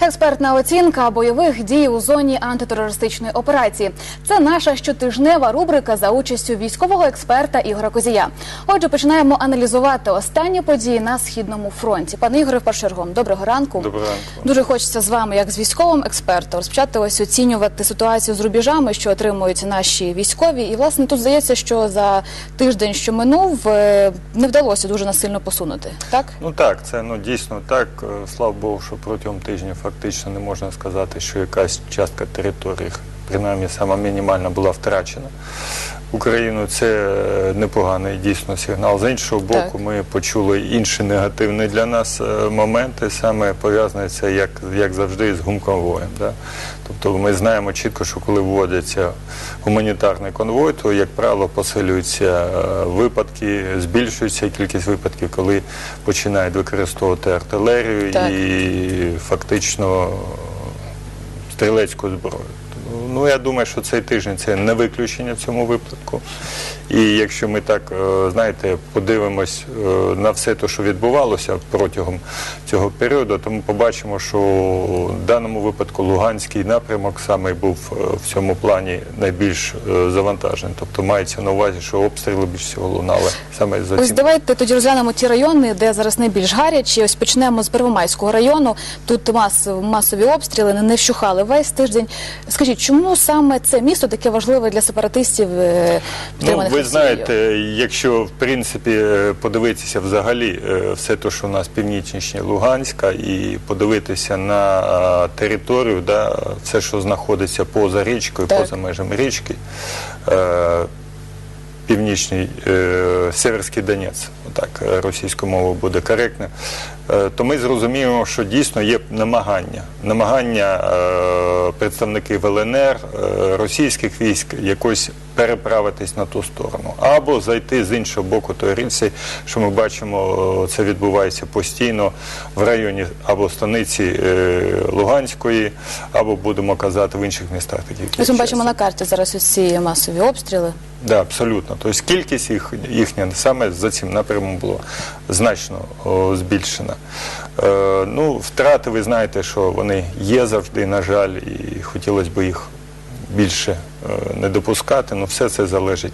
Експертна оцінка бойових дій у зоні антитерористичної операції. Це наша щотижнева рубрика за участю військового експерта Ігора Козія. Отже, починаємо аналізувати останні події на східному фронті. Пане Ігоре, в першу чергу, доброго ранку. Доброго ранку. Дуже хочеться з вами, як з військовим експертом, розпочати ось оцінювати ситуацію з рубежами, що отримують наші військові. І власне тут здається, що за тиждень, що минув, е, не вдалося дуже насильно посунути. Так Ну так, це ну дійсно так. Е, Слава Богу, що протягом тижня фактично не можна сказати, що якась частка території, принаймні сама мінімальна, була втрачена. Україну це е, непоганий дійсно сигнал. З іншого боку, Так. ми почули інші негативні для нас е, моменти, саме пов'язані це як, як завжди з гумконвоєм. Да? Тобто ми знаємо чітко, що коли вводиться гуманітарний конвой, то, як правило, посилюються е, випадки, збільшується кількість випадків, коли починають використовувати артилерію Так. і фактично стрілецьку зброю. Ну, я думаю, що цей тиждень це не виключення в цьому випадку. І якщо ми так, е, знаєте, подивимось е, на все те, що відбувалося протягом цього періоду, то ми побачимо, що в даному випадку Луганський напрямок саме був е, в цьому плані найбільш завантажений. Тобто мається на увазі, що обстріли більш всього лунали саме за Ось давайте тоді розглянемо ті райони, де зараз найбільш гарячі. Ось почнемо з Первомайського району. Тут мас, масові обстріли не, не вщухали весь тиждень. Скажіть, чому саме це місто таке важливе для сепаратистів? е, Ну, ви знаєте, якщо в принципі е, подивитися взагалі е, все те, що у нас північніше Луганська, і подивитися на територію, да, все, що знаходиться поза річкою, Так. поза межами річки, північний Северський Донець, так російською мовою буде коректно, е, то ми зрозуміємо, що дійсно є намагання. Намагання е, представників ЛНР, е, російських військ якось переправитись на ту сторону, або зайти з іншого боку тої річці, що ми бачимо, це відбувається постійно в районі або станиці Луганської, або будемо казати в інших містах таких. Ми бачимо на карті зараз ці масові обстріли. Да, абсолютно. Тобто кількість їх їхня саме за цим напрямом була значно о, збільшена. Е, ну, втрати, ви знаєте, що вони є завжди, на жаль, і хотілося б їх більше е, не допускати. Ну, все це залежить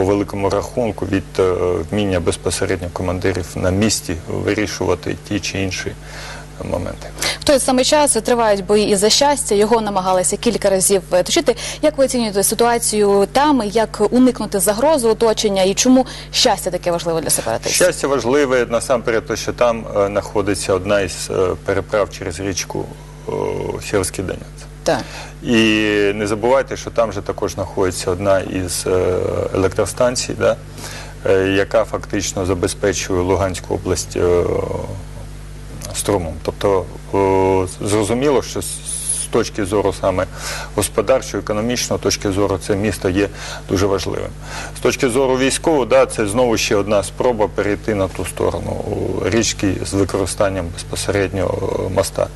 по великому рахунку від е, вміння безпосередньо командирів на місці вирішувати ті чи інші моменти. В той самий час тривають бої і за щастя. Його намагалися кілька разів е, точити. Як ви оцінюєте ситуацію там? Як уникнути загрози оточення і чому щастя таке важливе для сепаратистів? Щастя важливе насамперед, то, що там е, знаходиться одна із е, переправ через річку е, Сєвський Донець. Так. І не забувайте, що там же також знаходиться одна із е, електростанцій, да, е, яка фактично забезпечує Луганську область е, струмом. Тобто зрозуміло, що точки зору саме господарчої, економічної точки зору це місто є дуже важливим. З точки зору військового, да, це знову ще одна спроба перейти на ту сторону річки з використанням безпосередньо моста.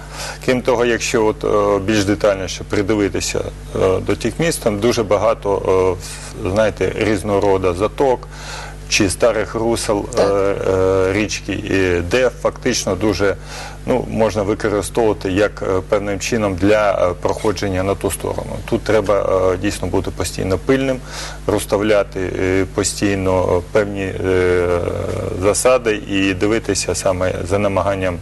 Крім того, якщо от, е, більш детальніше придивитися е, до тих міст, там дуже багато е, знаєте, різного роду заток чи старих русел е, е, річки, і де фактично дуже ну, можна використовувати як е, певним чином для е, проходження на ту сторону. Тут треба е, дійсно бути постійно пильним, розставляти е, постійно певні е, засади і дивитися саме за намаганням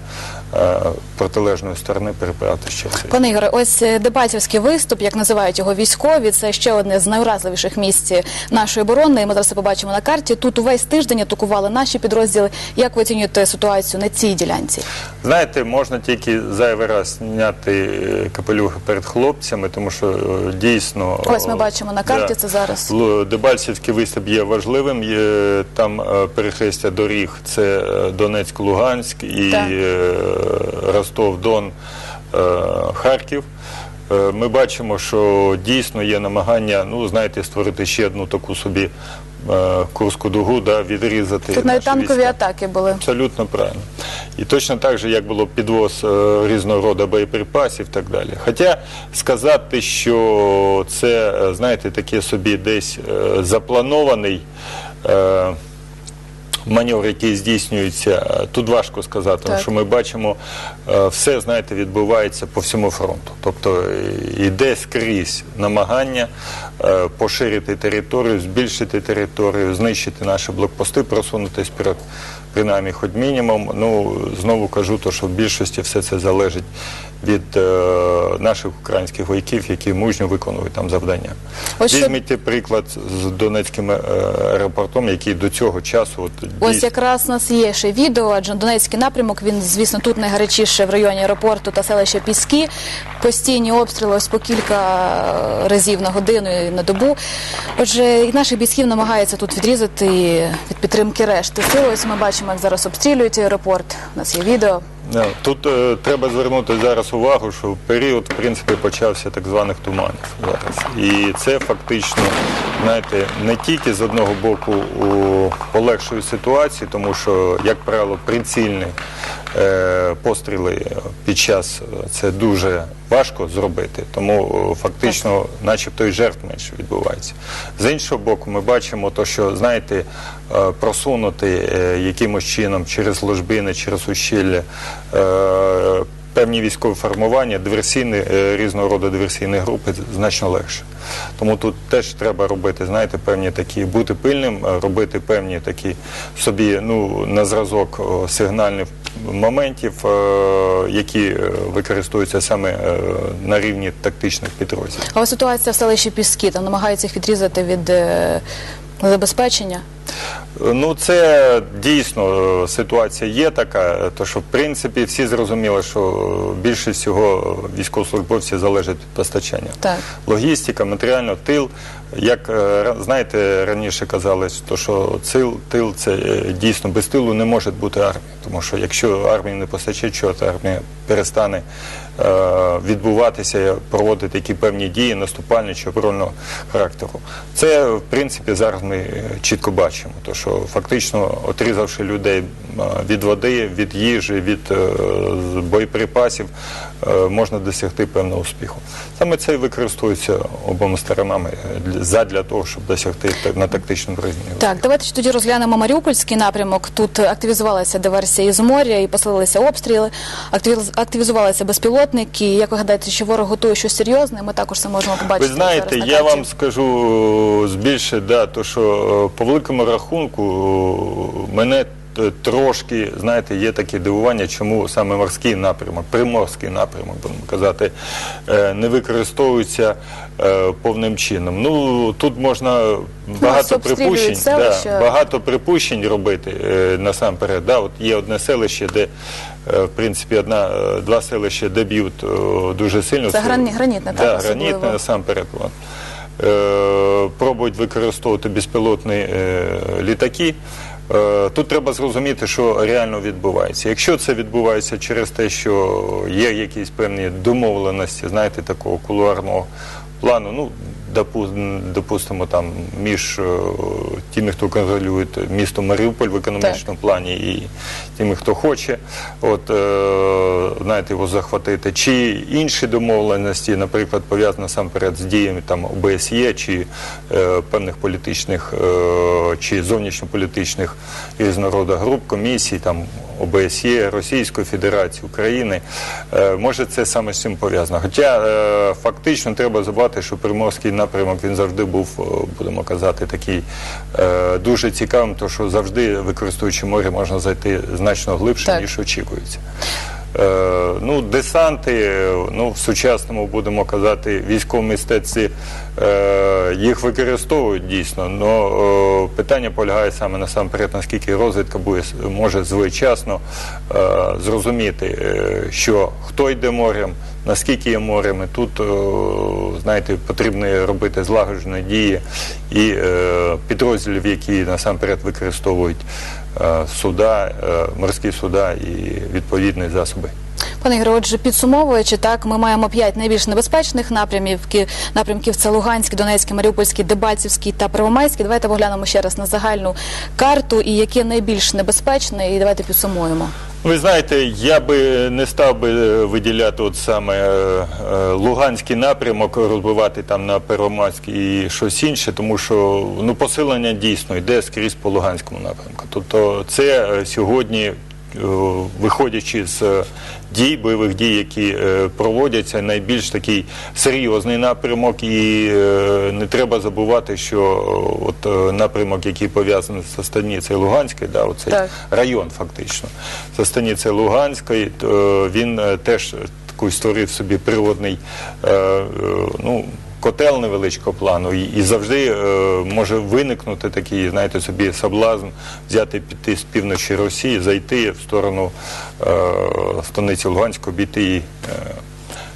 протилежної сторони переправити ще цей. Пане Ігоре, ось е, Дебальцівський виступ, як називають його військові, це ще одне з найуразливіших місць нашої оборони. Ми зараз це побачимо на карті. Тут увесь тиждень атакували наші підрозділи. Як ви оцінюєте ситуацію на цій ділянці? Знаєте, можна тільки зайвий раз зняти е, капелюх перед хлопцями, тому що е, дійсно Ось ми бачимо на карті да. це зараз. Дебальцівський виступ є важливим. Є, там е, перехрестя доріг це е, Донецьк-Луганськ і Так. Е, Ростов-Дон, е, Харків. Е, Ми бачимо, що дійсно є намагання, ну знаєте, створити ще одну таку собі е, Курську дугу, да, відрізати. Тут навіть танкові війська. атаки були. Абсолютно правильно. І точно так же, як було підвоз різного роду боєприпасів і так далі. Хоча сказати, що це, знаєте, таке собі десь запланований. Маневр, який здійснюється, е, тут важко сказати, тому що ми бачимо, е, все, знаєте, відбувається по всьому фронту. Тобто е, йде скрізь намагання поширити територію, збільшити територію, знищити наші блокпости, просунутися вперед. Принаймні, хоч мінімум. Ну, знову кажу, то, що в більшості все це залежить від е, наших українських вояків, які мужньо виконують там завдання. Ось що- Візьміть приклад з Донецьким е, аеропортом, який до цього часу от, Ось дійсно- якраз у нас є ще відео, адже Донецький напрямок, він, звісно, тут найгарячіше в районі аеропорту та селища Піски. Постійні обстріли ось по кілька разів на годину і на добу. Отже, і наших бійців намагаються тут відрізати від підтримки решти сил. Ось ми бачимо, як зараз обстрілюють аеропорт. У нас є відео. Тут е, треба звернути зараз увагу, що період, в принципі, почався так званих туманів зараз. І це фактично, знаєте, не тільки з одного боку у, полегшує ситуацію, тому що, як правило, прицільні е, постріли під час е, це дуже важко зробити, тому е, фактично, начебто, і жертв менше відбувається. З іншого боку, ми бачимо, то, що знаєте, е, просунути е, якимось чином через ложбини, через ущілля. е, Певні військові формування, диверсійні, е, різного роду диверсійні групи значно легше. Тому тут теж треба робити, знаєте, певні такі, бути пильним, е, робити певні такі собі, ну, на зразок о, сигнальних моментів, е, які е, використовуються саме е, на рівні тактичних підрозділів. А ситуація в селищі Піски, там намагаються їх відрізати від забезпечення. Ну, це дійсно е, ситуація є така, е, то що в принципі всі зрозуміли, що більше всього військовослужбовці залежать від постачання. Так. Логістика, матеріально, тил. Як е, знаєте, раніше казали, то що тил, тил це дійсно без тилу не може бути армії. Тому що якщо армії не постачить, що то армія перестане відбуватися, проводити які певні дії наступальні чи оборонного характеру. Це в принципі зараз ми е, чітко бачимо, то що фактично отрізавши людей е, від води, від їжі, від е, боєприпасів, е, можна досягти певного успіху. Саме це і використовується обома сторонами е, для- задля того, щоб досягти на тактичному рівні. Так, давайте ж тоді розглянемо Маріупольський напрямок. Тут активізувалася диверсія із моря і посилилися обстріли, активіз- активізувалися безпілотники. Як ви гадаєте, що ворог готує щось серйозне? Ми також це можемо побачити. Ви знаєте, зараз на я вам скажу збільше, да, то що е, по великому рахунку е, мене трошки, знаєте, є таке дивування, чому саме морський напрямок, приморський напрямок, будемо казати, е, не використовується е, повним чином. Ну тут можна багато припущень, селища. багато припущень робити е, насамперед. Да, от є одне селище, де е, в принципі одна, е, два селища, де б'ють е, дуже сильно. Це грані- гранітне, так, да, особливо. гранітне насамперед. От. Е, пробують використовувати безпілотні е, літаки. Е, Тут треба зрозуміти, що реально відбувається. Якщо це відбувається через те, що є якісь певні домовленості, знаєте, такого кулуарного плану, ну допустимо, там між е, тими, хто контролює місто Маріуполь в економічному плані, і тими, хто хоче, от е, знаєте, його захватити, чи інші домовленості, наприклад, пов'язані насамперед з діями там ОБСЄ чи е, певних політичних чи зовнішньополітичних різного груп, комісій, там ОБСЄ, Російської Федерації, України. Е, може, це саме з цим пов'язано. Хоча е, фактично треба забувати, що Приморський напрямок він завжди був, е, будемо казати, такий дуже цікавим, тому що завжди, використовуючи море, можна зайти значно глибше, Так. ніж очікується. Е, ну, десанти, ну, в сучасному, будемо казати, військовому мистецтві е, їх використовують дійсно, але питання полягає саме насамперед, наскільки розвідка буде, може своєчасно е, зрозуміти, що хто йде морем, наскільки є морем. І тут, знаєте, потрібно робити злагоджені дії і підрозділів, які насамперед використовують суда, е, морські суда і відповідні засоби. Пане Ігоре, отже, підсумовуючи, так ми маємо п'ять найбільш небезпечних напрямів. Напрямків це Луганський, Донецький, Маріупольський, Дебальцівський та Первомайський. Давайте поглянемо ще раз на загальну карту і яке найбільш небезпечне, і давайте підсумуємо. Ви знаєте, я би не став би е, виділяти от саме е, е, Луганський напрямок, розбивати там на Первомайськ і щось інше, тому що ну посилення дійсно йде скрізь по Луганському напрямку. Тобто це сьогодні, виходячи з е, дій, бойових дій, які е, проводяться, найбільш такий серйозний напрямок, і е, не треба забувати, що е, от е, напрямок, який пов'язаний з станицею Луганською, да, оцей Так. район фактично. Станиця Луганської, то він е, теж такий створив собі природний е, е, ну, котел невеличкого плану, і, і завжди е, може виникнути такий, знаєте, собі соблазн взяти піти з півночі Росії, зайти в сторону е, станиці Луганської, обійти. Е,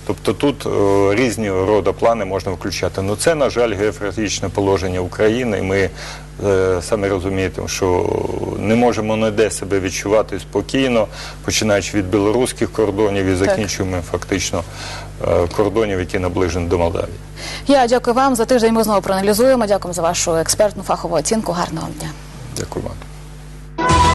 Тобто тут е, різні роди плани можна включати. Ну це, на жаль, географічне положення України. Ми е, самі розумієте, що не можемо ніде себе відчувати спокійно, починаючи від білоруських кордонів і закінчуємо фактично е, кордонів, які наближені до Молдавії. Я дякую вам за тиждень. Ми знову проаналізуємо. Дякуємо за вашу експертну фахову оцінку. Гарного вам дня. Дякую вам.